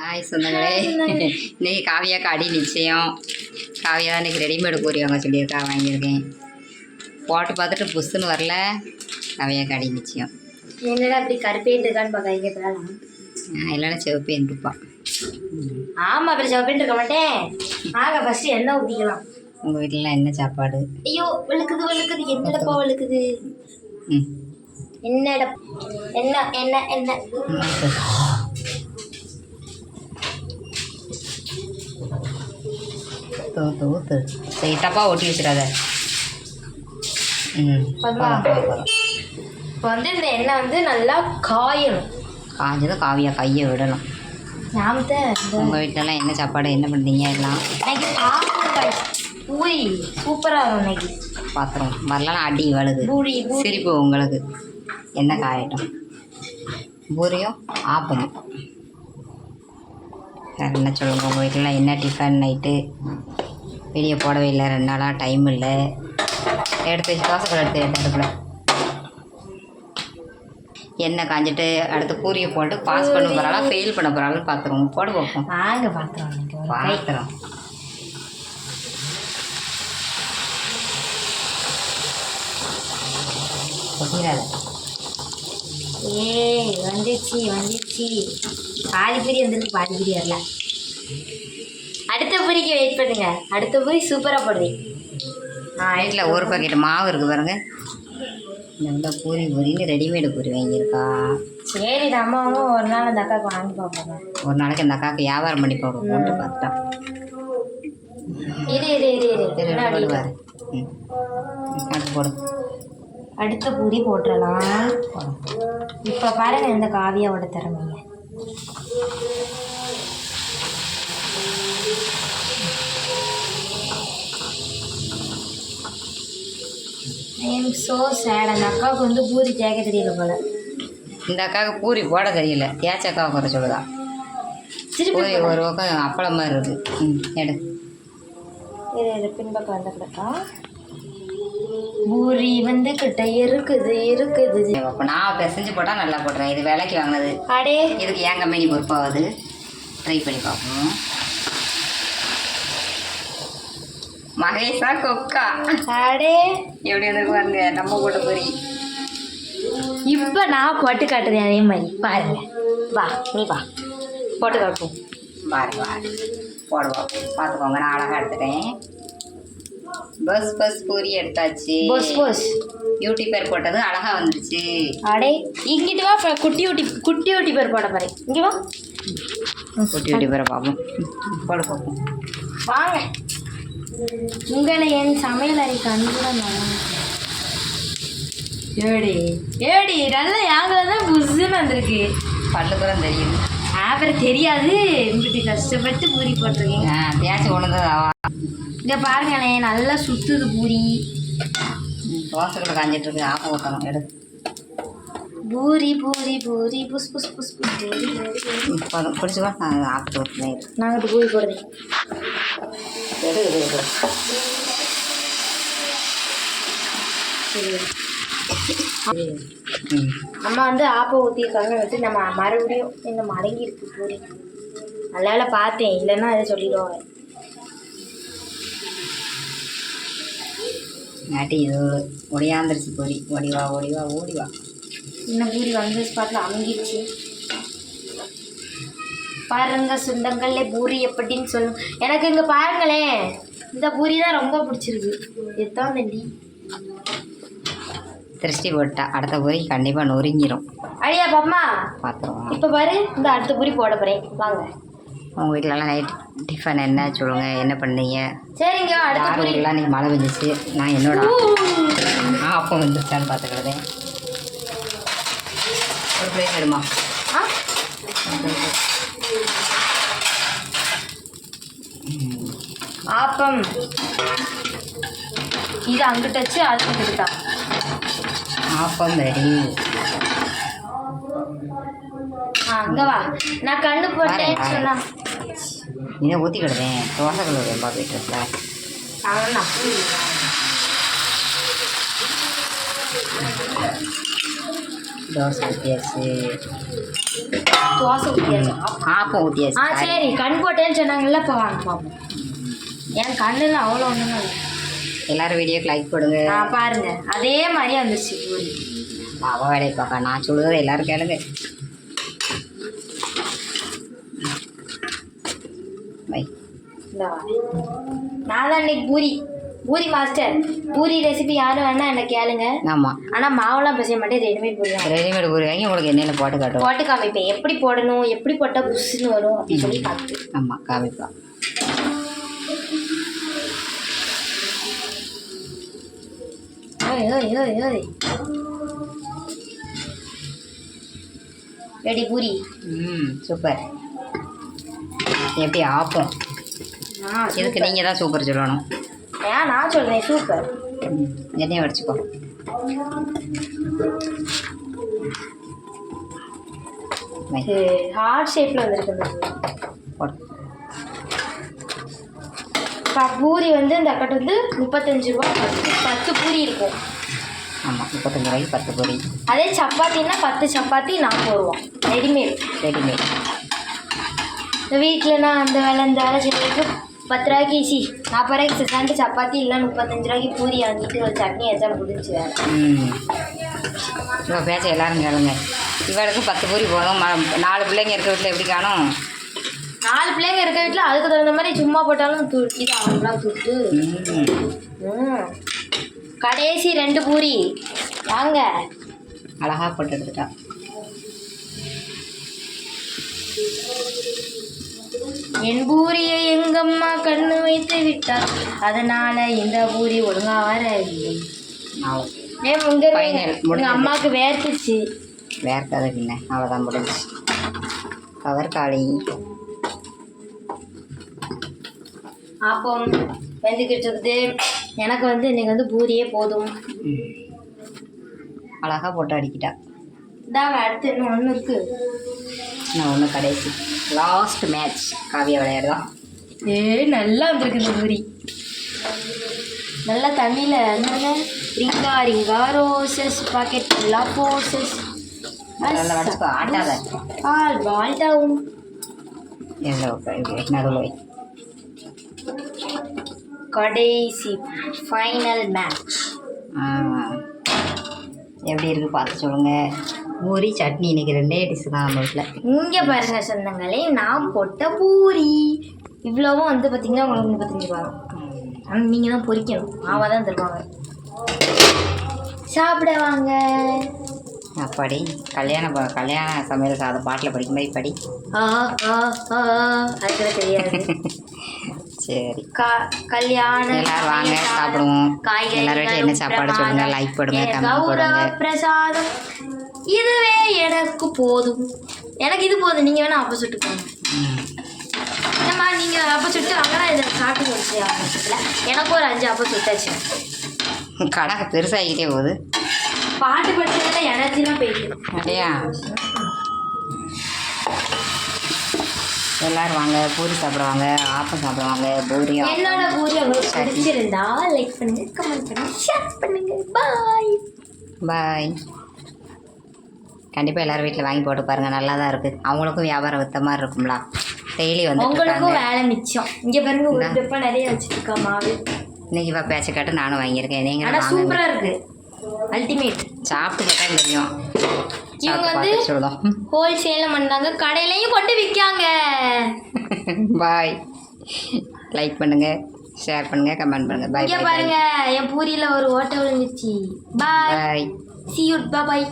Hi சொந்தங்களே இன்னைக்கு காவியாக்கு அடி நிச்சயம். காவியா தான் இன்னைக்கு ரெடிமேடு பூரி வாங்க சொல்லியிருக்கா வாங்கியிருக்கேன். போட்டு பார்த்துட்டு புஷ்ஷுன்னு வரல. காவியாக்கு அடி நிச்சயம். என்னடா அப்படி கருப்பேட்டு இருக்கான்னு பார்க்க இல்லைன்னா செவப்பேன் இருப்பான் ஆமா அப்படி சப்பிட்டு இருக்க மாட்டேன். ஆக ஃபர்ஸ்ட் எண்ணெய் ஊற்றிக்கலாம் உங்கள் வீட்டிலலாம் என்ன சாப்பாடு? ஐயோ வெளுக்குது வெளுக்குது என்னடப்பா வெளுக்குது ம். என்னடா என்ன என்ன என்ன? ஊற்று ஊற்று சரி தப்பாக ஒட்டி வச்சிடாத. ம். இப்போ வந்து இந்த எண்ணெய் வந்து நல்லா காயணும். காஞ்சதும் காவியா கையை விடணும். உங்கள் வீட்டிலலாம் என்ன சாப்பாடு என்ன பண்ணுறீங்க எல்லாம்? இன்னைக்கு பூரி சூப்பராக இருக்கும் இன்னைக்கு. பாத்திரம் வரலாம் அடி வழுது சிரிப்பு உங்களுக்கு. என்ன காயட்டும்? பூரியும் ஆப்பமும் வேறு என்ன சொல்லுங்க உங்கள் வீட்டில் என்ன டிஃபன் நைட்டு வெளியே போடவே இல்லை. ரெண்டு நாளாக டைம் இல்லை. எடுத்து வச்சு தோசைக்கல் எடுத்து அடுப்புல எண்ணெய் காஞ்சிட்டு அடுத்து பூரியை போட்டு பாஸ் பண்ண போகிறாளா ஃபெயில் பண்ண போகிறாளான்னு பார்த்துருவோம் போட பார்ப்போம் வாங்க பார்த்துருவோம் பார்த்துறோம் கொட்டிடாத ஏய் வந்துச்சு வந்துச்சு. பாதி பூரி வந்திருக்கு பாதி பூரி வரல. அடுத்த பூரிக்கு வெயிட் பண்ணுங்க. அடுத்த பூரி சூப்பராக போடுவேன் நான் வீட்டில் ஒரு பாக்கெட் மாவு இருக்குது பாருங்க. இந்த உள்ள பூரி பூரின்னு ரெடிமேடு பூரி வாங்கியிருக்கா. சரி நம்மளும் ஒரு நாள் அந்த அக்காவுக்கு வாங்கி பார்ப்போங்க ஒரு நாளைக்கு அந்த அக்காவுக்கு வியாபாரம் பண்ணி போடுவோம்ட்டு பார்த்துட்டான் இரு இரு இரு இரு. சரி என்ன அடி? போடுவார் ம். அது போடு. அடுத்த பூரி போட்டுடலாம் இப்போ பாருங்க இந்த காவியாவோட திறமைங்க ஸோ சேட் அந்த அக்காவுக்கு வந்து பூரி தேய்க்க தெரியல போல. இந்த அக்காவுக்கு பூரி போட தெரியல. தேய்ச்ச அக்காவை குறை சொல்லுதா? பூரி ஒரு பக்கம் அப்பளம் மாதிரி இருக்குது ம் எடு. இது இது பின்பக்கம் வந்த கிடக்கா பூரி வந்து கிட்ட இருக்குது. இருக்குது அப்போ நான் பிசைஞ்சு போட்டால் நல்லா போடுறேன். இது விலைக்கு வாங்கினது. அடே. இதுக்கு ஏன் கம்பெனி பொறுப்பாகுது ட்ரை பண்ணி பார்ப்போம். மகேஷா கொக்கா. அடே எப்படி வந்து பாருங்க நம்ம போட்ட பொரி இப்போ நான் போட்டு காட்டுறேன் அதே மாதிரி. பாருங்க. வா நீ வா. போட்டு காட்டும் பாரு பாரு. போடுவோம் பார்த்துக்கோங்க நான் அழகாக எடுத்துட்டேன் பஸ் பஸ் பூரி எடுத்தாச்சு. போஸ் போஸ் யூடியூபர் போட்டது அழகாக வந்துருச்சு. அடே இங்கிட்டு வா குட்டி குட்டி குட்டி குட்டி பேர் போட பாரு இங்கே வா. குட்டி யூடியூபரை பார்ப்போம் போட பார்ப்போம் வாங்க. உங்களை என் சமையல் அறைக்கு அன்புடன் ஏடி? ஏடி நல்லா யாங்கில தான் புதுன்னு வந்திருக்கு. பல்லு கூட தெரியும் அப்புறம் தெரியாது. இப்படி கஷ்டப்பட்டு பூரி போட்டிருக்கீங்க. ஆ தேய்ச்சி உணர்ந்ததாவா இங்கே பாருங்களே நல்லா சுத்துது பூரி. தோசைக்குள்ள காஞ்சிட்டு இருக்கு ஆப்ப ஊற்றணும் எடு. பூரி பூரி பூரி. புஸ் புஸ் புஸ் புஸ். பூரி பூரி பூரி போதும் பிடிச்சிக்கோ நான் ஆப்பிட்டு ஊற்றுனேன் நாங்கள் பூரி போடுறேன். எடு எடு எடு அம்மா வந்து ஆப்பை ஊற்றிருக்காங்க வந்து நம்ம மறுபடியும் இந்த மடங்கி இருக்கு பூரி. நல்ல வேளை பார்த்தேன் இல்லைன்னா அதை சொல்லிடுவாங்க. நாட்டி இது ஒடியாந்துருச்சு பொரி. ஓடிவா ஓடிவா ஓடிவா. இன்னும் பூரி வந்த ஸ்பாட்டில் அமுங்கிடுச்சு பாருங்க சுண்டங்கள்ல பூரி எப்படின்னு சொல்லுங்க எனக்கு இங்கே பாருங்களேன் இந்த பூரி தான் ரொம்ப பிடிச்சிருக்கு. இதுதான் தண்டி திருஷ்டி போட்டா அடுத்த பொரி கண்டிப்பாக நொறுங்கிரும். அழியா பாப்பா. பார்த்துருவோம் இப்போ பாரு இந்த அடுத்த பூரி போட போகிறேன் வாங்க. உங்கள் வீட்டிலலாம் நைட் டிஃபன் என்ன சொல்லுங்கள் என்ன பண்ணீங்க? சரிங்க அடுத்த யார் பூரி. வீட்டிலாம் இன்றைக்கி மழை பெஞ்சிச்சு? நான் என்னோட. நான் அப்போ வந்துருச்சான்னு பார்த்துக்கிறதேன் ஒரு பிளேட் எடுமா? ஆ? ஆப்பம். இது அங்கிட்ட வச்சு அதுக்கு கொடுத்தா ஆப்பம் ரெடி ஆ அங்கே வா. நான் கண்ணு போட்டேன்னு வரேன், சொன்னா இதை ஊற்றிக்கிடுதேன் தோசை கல்லூரி ரொம்ப போயிட்டு தோசை ஊற்றியாச்சு தோசை ஊற்றியாச்சு ஆப்பம் ஆ ஊற்றியாச்சு சரி கண் போட்டேன்னு சொன்னாங்கல்ல இப்போ வாங்க பார்ப்போம் என் கண்ணில் அவ்வளோ ஒன்றும் இல்லை. எல்லாரும் வீடியோக்கு லைக் போடுங்க. ஆ பாருங்க. அதே மாதிரி வந்துருச்சு. பூரி அவ வேலையை பார்க்க நான் சொல்லுறதை எல்லாரும் கேளுங்க. நான் தான் இன்னைக்கு பூரி. பூரி மாஸ்டர் பூரி ரெசிபி யாரும் வேணா என்ன கேளுங்க. ஆமாம் ஆனால் மாவுலாம் பிசைய மாட்டேன் ரெடிமேட் பூரி ரெடிமேட் பூரி வாங்கி உங்களுக்கு எண்ணெயில் போட்டு காட்டுவோம்? போட்டு காமிப்பேன். எப்படி போடணும் எப்படி போட்டால் புஷ்ஷுன்னு வரும் அப்படின்னு சொல்லி பார்த்து ஆமாம் காமிப்பா ரெடி பூரி? ம் சூப்பர் எப்படி ஆப்பம்? இதுக்கு நீங்கள் தான் சூப்பர் சொல்லணும்? ஏன்? நான் சொல்கிறேன் சூப்பர் எண்ணெயை வடிச்சுக்கோ. ஹார்ட் ஷேப்பில் வந்திருக்கு பூரி. வந்து இந்த அக்கட்டு வந்து முப்பத்தஞ்சு ரூபா பத்து பத்து பூரி இருக்கும். ஆமாம் முப்பத்தஞ்சு ரூபாய்க்கு பத்து பொரி. அதே சப்பாத்தின்னா பத்து சப்பாத்தி நாற்பது ரூபா. ரெடிமேட். ரெடிமேட். வீட்டில் நான் அந்த வேலை இந்த வேலை செஞ்சுட்டு பத்து ரூபாய்க்கு சி நாற்பது ரூபாய்க்கு சித்தாண்டு சப்பாத்தி இல்லை முப்பத்தஞ்சு ரூபாய்க்கு பூரி வாங்கிட்டு ஒரு சட்னி வச்சா முடிஞ்சு வேலை ம். இவள் பேச்ச எல்லாரும் கேளுங்க. இவளுக்கு பத்து பூரி போதும். நாலு பிள்ளைங்க இருக்க வீட்டில் எப்படி காணும்? நாலு பிள்ளைங்க இருக்க வீட்டில் அதுக்கு தகுந்த மாதிரி சும்மா போட்டாலும் துருக்கி தான் அவங்களாம் ம். கடைசி ரெண்டு பூரி. வாங்க. அழகாக போட்டு எடுத்துட்டா. என் பூரியை எங்கம்மா கண்ணு வைத்து விட்டார். அதனால இந்த பூரி ஒழுங்கா வரவில்லை ஏன் உங்க எங்க. அம்மாவுக்கு வேர்த்துச்சு. வேர்க்காத பின்ன அவ்வளோதான் முடிஞ்சு கவர் காளி அப்போ வெந்துக்கிட்டு இருக்குது எனக்கு வந்து இன்னைக்கு வந்து பூரியே போதும். அழகாக போட்டு அடிக்கிட்டா. இதாங்க அடுத்து இன்னும் ஒன்று இருக்கு? நான் ஒன்று கடைசி. லாஸ்ட் மேட்ச் காவியா விளையாடுதான் ஏ நல்லா வந்திருக்கு பூரி நல்லா தமிழில் என்னங்க? ரிங்கா ரிங்கா ரோசஸ் பாக்கெட் ஃபுல்லாக போசஸ் நல்லா வடிச்சுக்கோ ஆட்டாத. ஆல் பால் டவுன் எவ்வளோ நடுவில் வை. கடைசி ஃபைனல் மேட்ச் ஆ. எப்படி இருக்குது பார்த்து சொல்லுங்கள் பூரி சட்னி. இன்னைக்கு ரெண்டே டிஷ் தான் நம்ம வீட்டில் இங்கே பாருங்க சொந்தங்களே நான் போட்ட பூரி. இவ்வளவும் வந்து பார்த்தீங்கன்னா உங்களுக்கு முப்பத்தஞ்சு ரூபா நீங்கள் தான் பொரிக்கணும் மாவாக தான் தருவாங்க. சாப்பிட வாங்க. அப்படி கல்யாண கல்யாண சமையல் சாதம் பாட்டில் படிக்கும் மாதிரி படி. அதுக்கு தெரியாது. சரி. கா கல்யாண எல்லாரும் வாங்க சாப்பிடுவோம். காய்கறி எல்லாரும் என்ன சாப்பாடு சொல்லுங்க லைக் போடுங்க கமெண்ட் போடுங்க. பிரசாதம். இதுவே எனக்கு போதும். எனக்கு இது போதும். நீங்கள் வேணா அப்போ சுட்டு போங்க. ஏம்மா நீங்கள் அப்போ சுட்டு வாங்கினா இதை சாப்பிட்டு வச்சு ஆரம்பத்தில் எனக்கு ஒரு அஞ்சு அப்போ சுட்டாச்சு கணக்கு பெருசாகிக்கிட்டே போகுது. பாட்டு படிச்சதுல எனர்ஜிலாம் போயிட்டு அப்படியா? எல்லாரும் வாங்க. பூரி சாப்பிடுவாங்க. ஆப்பம் சாப்பிடுவாங்க. பூரி. என்னோட பூரி உங்களுக்கு பிடிச்சிருந்தா லைக் பண்ணுங்க கமெண்ட் பண்ணுங்க ஷேர் பண்ணுங்க. பாய் பாய் கண்டிப்பாக எல்லாரும் வீட்டில் வாங்கி போட்டு பாருங்கள் நல்லா தான் இருக்குது அவங்களுக்கும் வியாபாரம் வித்த மாதிரி இருக்கும்ல. டெய்லி வந்துட்டு உங்களுக்கும் வேலை மிச்சம். இங்க பாருங்க ஒரு. டப்பா நிறைய வச்சிருக்கா மாவு. இன்னைக்கு இப்போ பேச்சை காட்டு நானும் வாங்கியிருக்கேன். ஆனா நீங்களும் வாங்க. சூப்பரா இருக்கு. அல்டிமேட் சாப்பிட்டு பார்த்தா தெரியும். இவங்க வந்து ஹோல்சேல்ல பண்ணாங்க கடையிலயும் கொண்டு விற்காங்க. பாய். லைக் பண்ணுங்கள் ஷேர் பண்ணுங்கள் கமெண்ட் பண்ணுங்கள் பாய் பாருங்க என் பூரியில ஒரு ஓட்டை விழுந்துச்சு பாய் சி யூ பாய்